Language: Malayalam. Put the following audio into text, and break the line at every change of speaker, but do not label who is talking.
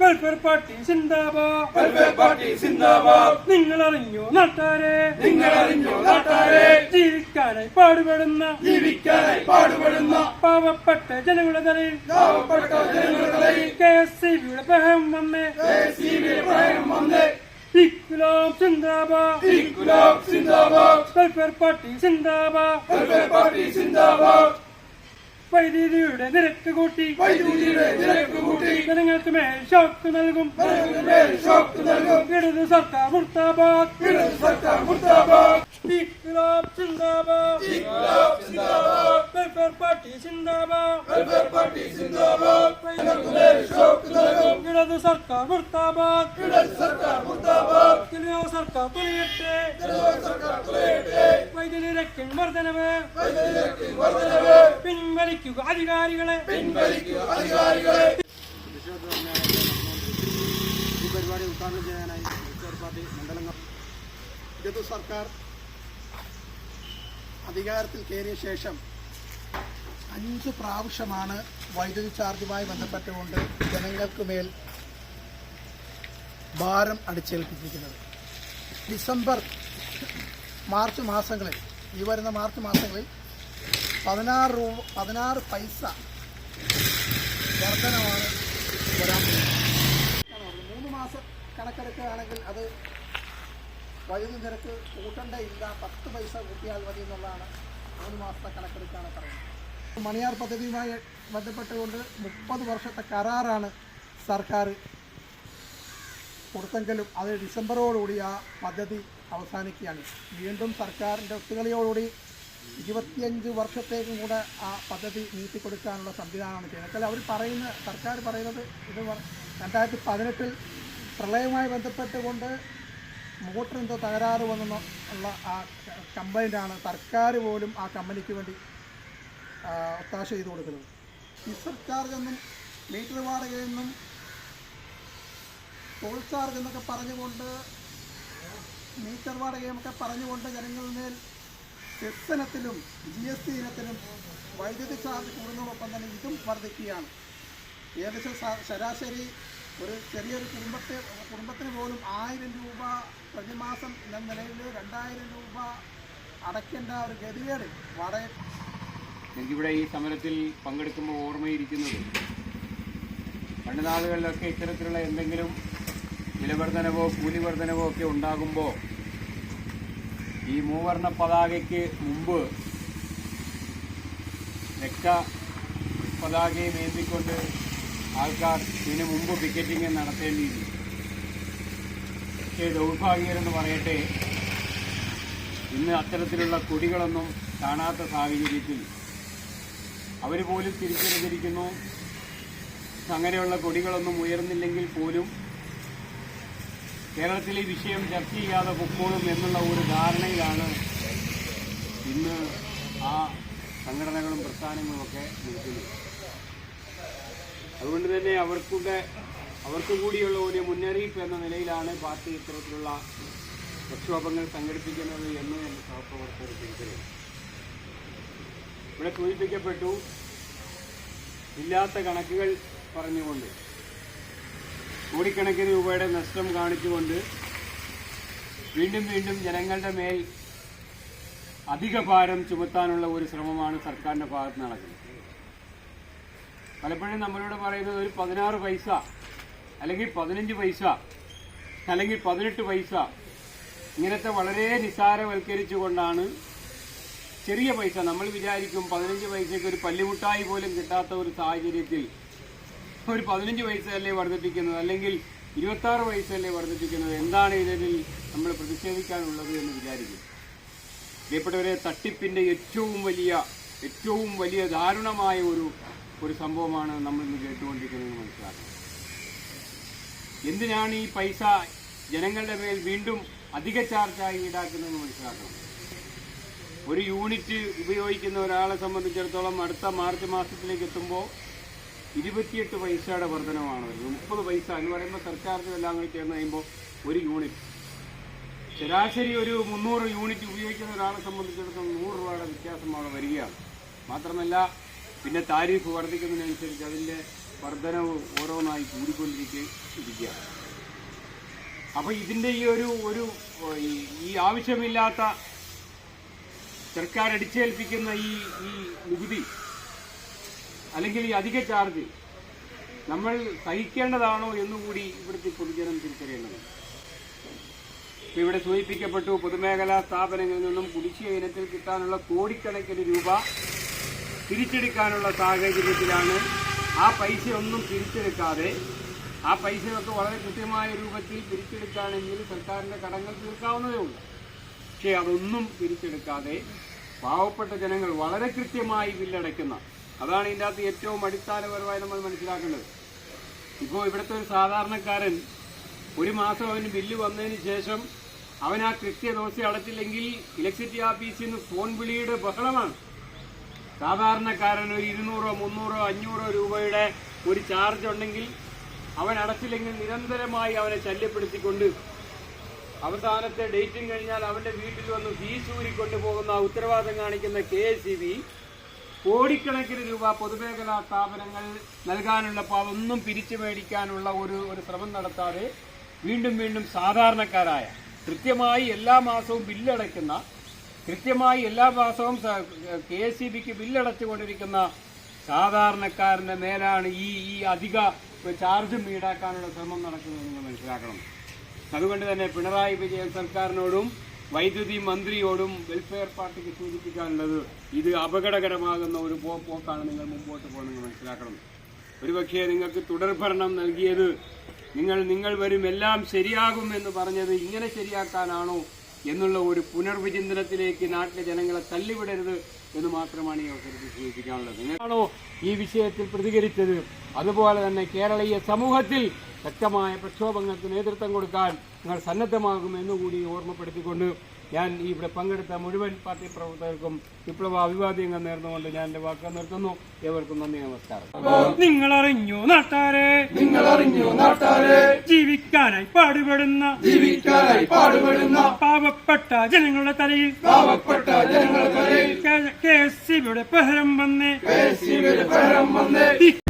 വെൽഫെയർ പാർട്ടി സിന്ദാബാദ്.
വെൽഫെയർ പാർട്ടി സിന്ദാബാദ്.
നിങ്ങൾ അറിഞ്ഞോ നാട്ടാരെ?
നിങ്ങൾ അറിഞ്ഞോ നാട്ടാരെ?
ജീവിക്കാനായി പാടുപെടുന്ന.
ജീവിക്കാനായി പാടുപെടുന്ന.
പാവപ്പെട്ട ജനങ്ങളുടെ തലയിൽ.
പാവപ്പെട്ട ജനങ്ങളുടെ
കെ എസ് സി ബിയുടെ പ്രഹം വന്ന്.
പ്രായം വന്ന്.
ഇക്കുലാം സിന്ദാബാദ്.
ഗുലാബ് സിന്ദാബാദ്.
വെൽഫെയർ പാർട്ടി സിന്ദാബാദ്.
വെൽഫെയർ പാർട്ടി സിന്ദാബാദ്.
വൈദ്യുതിയുടെ നിരക്ക് കൂട്ടി.
വൈദ്യുതിയുടെ നിരക്ക് കൂട്ടി.
ജനങ്ങൾക്ക് മേൽ ഷോക്ക് നൽകും.
ഷോക്ക് നൽകും.
ഇടത് സർക്കാർ മുർത്താബാദ്.
ഇടത് സർക്കാർ മുർത്താബാദ്.
ഇഖ്ലാബ് സിന്ദാബാദ്
ഗുലാബ്
വെൽഫെയർ പാർട്ടി സിന്ദാബാദ്. ഇടത് സർക്കാർ മുർത്താബാദ്.
ഇടത് സർക്കാർ തുലയട്ടെ.
വൈദ്യുതി നിരക്കിൻ വർധനവ്. പിൻവലിക്കുക അധികാരികളെ
ഈ പരിപാടി ഉദ്ഘാടനം ചെയ്യാനായി പാർട്ടി മണ്ഡലങ്ങൾ ഇടതു സർക്കാർ അധികാരത്തിൽ കയറിയ ശേഷം അഞ്ച് പ്രാവശ്യമാണ് വൈദ്യുതി ചാർജുമായി ബന്ധപ്പെട്ടുകൊണ്ട് ജനങ്ങൾക്ക് മേൽ ഭാരം അടിച്ചേൽപ്പിച്ചിരിക്കുന്നത്. ഡിസംബർ മാർച്ച് മാസങ്ങളിൽ ഈ വരുന്ന മാർച്ച് മാസങ്ങളിൽ പതിനാറ് രൂപ പതിനാറ് പൈസ വർധനമാണ് വരാൻ മൂന്ന് മാസം കണക്കെടുക്കുകയാണെങ്കിൽ അത് വൈദ്യുതി നിരക്ക് കൂട്ടേണ്ട ഇല്ല പത്ത് പൈസ കൂട്ടിയാൽ മതി എന്നുള്ളതാണ് മൂന്ന് മാസത്തെ കണക്കെടുക്കാണ് പറയുന്നത്. മണിയാർ പദ്ധതിയുമായി ബന്ധപ്പെട്ടുകൊണ്ട് മുപ്പത് വർഷത്തെ കരാറാണ് സർക്കാർ കൊടുത്തെങ്കിലും അത് ഡിസംബറോടുകൂടി ആ പദ്ധതി അവസാനിക്കുകയാണ്. വീണ്ടും സർക്കാരിന്റെ ഒത്തുകളിയോടുകൂടി ഇരുപത്തിയഞ്ച് വർഷത്തേക്കും കൂടെ ആ പദ്ധതി നീട്ടിക്കൊടുക്കാനുള്ള സംവിധാനമാണ് ചെയ്യുന്നത്. അവർ പറയുന്ന സർക്കാർ പറയുന്നത് ഇത് രണ്ടായിരത്തി പതിനെട്ടിൽ പ്രളയവുമായി ബന്ധപ്പെട്ടുകൊണ്ട് മോട്ടർ എന്തോ തകരാറ് വന്നെന്നുള്ള ആ കംപ്ലൈന്റാണ്. സർക്കാർ പോലും ആ കമ്പനിക്ക് വേണ്ടി ഒത്താശ ചെയ്ത് കൊടുക്കുന്നത് ഫിസർ ചാർജ് എന്നും മീറ്റർ വാടകയെന്നും ടോൾ ചാർജ് എന്നൊക്കെ പറഞ്ഞുകൊണ്ട് മീറ്റർ വാടകയൊക്കെ പറഞ്ഞുകൊണ്ട് ജനങ്ങളിൽ മേൽ സെസ് ജി എസ് ടി ഇനത്തിലും വൈദ്യുതി ചാർജ് കൂടുന്നതോടൊപ്പം തന്നെ ഇതും വർദ്ധിക്കുകയാണ്. ഏകദേശം ശരാശരി ഒരു ചെറിയൊരു കുടുംബത്തെ കുടുംബത്തിന് പോലും ആയിരം രൂപ പ്രതിമാസം എന്ന നിലയിൽ രണ്ടായിരം രൂപ അടയ്ക്കേണ്ട ഒരു ഗതികേട് വാടക
എനിക്കിവിടെ ഈ സമരത്തിൽ പങ്കെടുക്കുമ്പോൾ ഓർമ്മയിരിക്കുന്നത് പണ്ട് നാളുകളിലൊക്കെ ഇത്തരത്തിലുള്ള എന്തെങ്കിലും വിലവർധനവോ കൂലിവർധനവോ ഒക്കെ ഉണ്ടാകുമ്പോൾ ഈ മൂവർണ പതാകയ്ക്ക് മുമ്പ് രക്ത പതാകയും ഏന്തിക്കൊണ്ട് ആൾക്കാർ ഇതിനു മുമ്പ് പിക്കറ്റിംഗ് നടത്തേണ്ടിയിരുന്നു. പക്ഷേ ദൗർഭാഗ്യകരെന്ന് പറയട്ടെ ഇന്ന് അത്തരത്തിലുള്ള കൊടികളൊന്നും കാണാത്ത സാഹചര്യത്തിൽ അവർ പോലും തിരിച്ചറിഞ്ഞിരിക്കുന്നു. അങ്ങനെയുള്ള കൊടികളൊന്നും ഉയർന്നില്ലെങ്കിൽ പോലും കേരളത്തിലെ വിഷയം ചർച്ച ചെയ്യാതെ പൊക്കോളും എന്നുള്ള ഒരു ധാരണയിലാണ് ഇന്ന് ആ സംഘടനകളും പ്രസ്ഥാനങ്ങളും ഒക്കെ നിൽക്കുന്നത്. അതുകൊണ്ട് തന്നെ അവർക്കൂടെ അവർക്ക് കൂടിയുള്ള ഒരു മുന്നറിയിപ്പ് എന്ന നിലയിലാണ് പാർട്ടി ഇത്തരത്തിലുള്ള പ്രക്ഷോഭങ്ങൾ സംഘടിപ്പിക്കുന്നത് എന്ന് എന്റെ സഹപ്രവർത്തകർ തിരിച്ചറിയും ഇവിടെ സൂചിപ്പിക്കപ്പെട്ടു. ഇല്ലാത്ത കണക്കുകൾ പറഞ്ഞുകൊണ്ട് കോടിക്കണക്കിന് രൂപയുടെ നഷ്ടം കാണിച്ചുകൊണ്ട് വീണ്ടും വീണ്ടും ജനങ്ങളുടെ മേൽ അധിക ഭാരം ചുമത്താനുള്ള ഒരു ശ്രമമാണ് സർക്കാരിന്റെ ഭാഗത്ത് നടക്കുന്നത്. പലപ്പോഴും നമ്മളോട് പറയുന്നത് ഒരു പതിനാറ് പൈസ അല്ലെങ്കിൽ പതിനഞ്ച് പൈസ അല്ലെങ്കിൽ പതിനെട്ട് പൈസ ഇങ്ങനത്തെ വളരെ നിസ്സാരവൽക്കരിച്ചുകൊണ്ടാണ് ചെറിയ പൈസ. നമ്മൾ വിചാരിക്കും പതിനഞ്ച് പൈസയ്ക്ക് ഒരു പല്ലുമുട്ടായി പോലും കിട്ടാത്ത ഒരു സാഹചര്യത്തിൽ ഒരു പതിനഞ്ച് പൈസയല്ലേ വർദ്ധിപ്പിക്കുന്നത്? അല്ലെങ്കിൽ ഇരുപത്താറ് പൈസയല്ലേ വർദ്ധിപ്പിക്കുന്നത്? എന്താണ് ഇതിൽ നമ്മൾ പ്രതിഷേധിക്കാനുള്ളത് എന്ന് വിചാരിക്കും. പ്രിയപ്പെട്ടവരെ തട്ടിപ്പിന്റെ ഏറ്റവും വലിയ ഏറ്റവും വലിയ ദാരുണമായ ഒരു ഒരു സംഭവമാണ് നമ്മൾ ഇന്ന് കേട്ടുകൊണ്ടിരിക്കുന്നത് മനസ്സിലാക്കുന്നത് എന്തിനാണ് ഈ പൈസ ജനങ്ങളുടെ മേൽ വീണ്ടും അധിക ചാർജായി ഈടാക്കുന്നതെന്ന് മനസ്സിലാക്കണം? ഒരു യൂണിറ്റ് ഉപയോഗിക്കുന്ന ഒരാളെ സംബന്ധിച്ചിടത്തോളം അടുത്ത മാർച്ച് മാസത്തിലേക്ക് എത്തുമ്പോൾ ഇരുപത്തിയെട്ട് പൈസയുടെ വർധനമാണ് മുപ്പത് പൈസ എന്ന് പറയുമ്പോൾ സർചാർജും എല്ലാം കൂടി ചേർന്ന് കഴിയുമ്പോൾ ഒരു യൂണിറ്റ്. ശരാശരി ഒരു മുന്നൂറ് യൂണിറ്റ് ഉപയോഗിക്കുന്ന ഒരാളെ സംബന്ധിച്ചിടത്തോളം നൂറ് രൂപയുടെ വ്യത്യാസം അവിടെ വരികയാണ്. മാത്രമല്ല പിന്നെ താരിഫ് വർദ്ധിക്കുന്നതിനനുസരിച്ച് അതിന്റെ വർധനവ് ഓരോന്നായി കൂടിക്കൊണ്ടിരിക്കുകയാണ് അപ്പോൾ ഇതിന്റെ ഈ ഒരു ഒരു ഈ ആവശ്യമില്ലാത്ത സർക്കാർ അടിച്ചേൽപ്പിക്കുന്ന ഈ ഈ നികുതി അല്ലെങ്കിൽ ഈ അധിക ചാർജ് നമ്മൾ സഹിക്കേണ്ടതാണോ എന്നുകൂടി ഇവിടുത്തെ പൊതുജനം തിരിച്ചറിയേണ്ടതുണ്ട്. ഇപ്പൊ ഇവിടെ സൂചിപ്പിക്കപ്പെട്ടു പൊതുമേഖലാ സ്ഥാപനങ്ങളിൽ നിന്നും കുടിശ്ശിക ഇനത്തിൽ കിട്ടാനുള്ള കോടിക്കണക്കിന് രൂപ തിരിച്ചെടുക്കാനുള്ള സാഹചര്യത്തിലാണ് ആ പൈസയൊന്നും തിരിച്ചെടുക്കാതെ ആ പൈസയൊക്കെ വളരെ കൃത്യമായ രൂപത്തിൽ തിരിച്ചെടുക്കുകയാണെങ്കിൽ സർക്കാരിന്റെ കടങ്ങൾ തീർക്കാവുന്നതേ ഉള്ളൂ പക്ഷേ അതൊന്നും തിരിച്ചെടുക്കാതെ പാവപ്പെട്ട ജനങ്ങൾ വളരെ കൃത്യമായി ബില്ലടയ്ക്കുന്ന അതാണ് ഇതിന്റെ അകത്ത് ഏറ്റവും അടിസ്ഥാനപരമായി നമ്മൾ മനസ്സിലാക്കേണ്ടത്. ഇപ്പോൾ ഇവിടുത്തെ ഒരു സാധാരണക്കാരൻ ഒരു മാസം അവന് ബില്ല് വന്നതിന് ശേഷം അവൻ ആ കൃത്യദോശ അടച്ചില്ലെങ്കിൽ ഇലക്ട്രിസിറ്റി ഓഫീസിൽ നിന്ന് ഫോൺ വിളിയുടെ ബഹളമാണ്. സാധാരണക്കാരൻ ഒരു ഇരുന്നൂറോ മുന്നൂറോ അഞ്ഞൂറോ രൂപയുടെ ഒരു ചാർജ് ഉണ്ടെങ്കിൽ അവൻ അടച്ചില്ലെങ്കിൽ നിരന്തരമായി അവനെ ശല്യപ്പെടുത്തിക്കൊണ്ട് അവസാനത്തെ ഡേറ്റും കഴിഞ്ഞാൽ അവന്റെ വീട്ടിൽ വന്ന് ഫീസ് ഊരിക്കൊണ്ടു കൊണ്ടുപോകുന്ന ഉത്തരവാദിത്തം കാണിക്കുന്ന കെ എസ് കോടിക്കണക്കിന് രൂപ പൊതുമേഖലാ സ്ഥാപനങ്ങൾ നൽകാനുള്ളപ്പോൾ അതൊന്നും പിരിച്ചു മേടിക്കാനുള്ള ഒരു ഒരു ശ്രമം നടത്താതെ വീണ്ടും വീണ്ടും സാധാരണക്കാരായ കൃത്യമായി എല്ലാ മാസവും ബില്ലടയ്ക്കുന്ന കൃത്യമായി എല്ലാ മാസവും കെ എസ് സി ബിക്ക് ബില്ലടച്ചുകൊണ്ടിരിക്കുന്ന സാധാരണക്കാരന്റെ മേലാണ് ഈ ഈ അധിക ചാർജും ഈടാക്കാനുള്ള ശ്രമം നടക്കുന്നത് നിങ്ങൾ മനസ്സിലാക്കണം. അതുകൊണ്ട് തന്നെ പിണറായി വിജയൻ സർക്കാരിനോടും വൈദ്യുതി മന്ത്രിയോടും വെൽഫെയർ പാർട്ടിക്ക് സൂചിപ്പിക്കാനുള്ളത് ഇത് അപകടകരമാകുന്ന ഒരു പോക്കാണ് നിങ്ങൾ മുമ്പോട്ട് പോകുന്നത് മനസ്സിലാക്കണം. ഒരുപക്ഷെ നിങ്ങൾക്ക് തുടർഭരണം നൽകിയത് നിങ്ങൾ നിങ്ങൾ വരും എല്ലാം ശരിയാകും എന്ന് പറഞ്ഞത് ഇങ്ങനെ ശരിയാക്കാനാണോ എന്നുള്ള ഒരു പുനർവിചിന്തനത്തിലേക്ക് നാട്ടിലെ ജനങ്ങളെ തള്ളിവിടരുത്. എന്ന് മാത്രമാണ് ഈ അവസരത്തിൽ സൂചിപ്പിക്കാനുള്ളത്. നിങ്ങളാണോ ഈ വിഷയത്തിൽ പ്രതികരിച്ചത്? അതുപോലെ തന്നെ കേരളീയ സമൂഹത്തിൽ ശക്തമായ പ്രക്ഷോഭങ്ങൾക്ക് നേതൃത്വം കൊടുക്കാൻ നിങ്ങൾ സന്നദ്ധമാകും എന്നുകൂടി ഓർമ്മപ്പെടുത്തിക്കൊണ്ട് ഞാൻ ഈ ഇവിടെ പങ്കെടുത്ത മുഴുവൻ പാർട്ടി പ്രവർത്തകർക്കും വിപ്ലവ അഭിവാദ്യങ്ങൾ നേർന്നുകൊണ്ട് ഞാൻ എന്റെ വാക്ക് നിർത്തുന്നു. ഏവർക്കും നന്ദി നമസ്കാരം.
നിങ്ങൾ അറിഞ്ഞു നാട്ടാരെ.
നിങ്ങൾ അറിഞ്ഞു നാട്ടാരെ.
ജീവിക്കാനായി പാടുപെടുന്ന
ജീവിക്കാനായി പാടുപെടുന്ന
പാവപ്പെട്ട ജനങ്ങളുടെ തലയിൽ.
പാവപ്പെട്ട ജനങ്ങളുടെ തലയിൽ.
കെ എസ് സി ബിയുടെ പ്രഹരം വന്ന്
കെ എസ്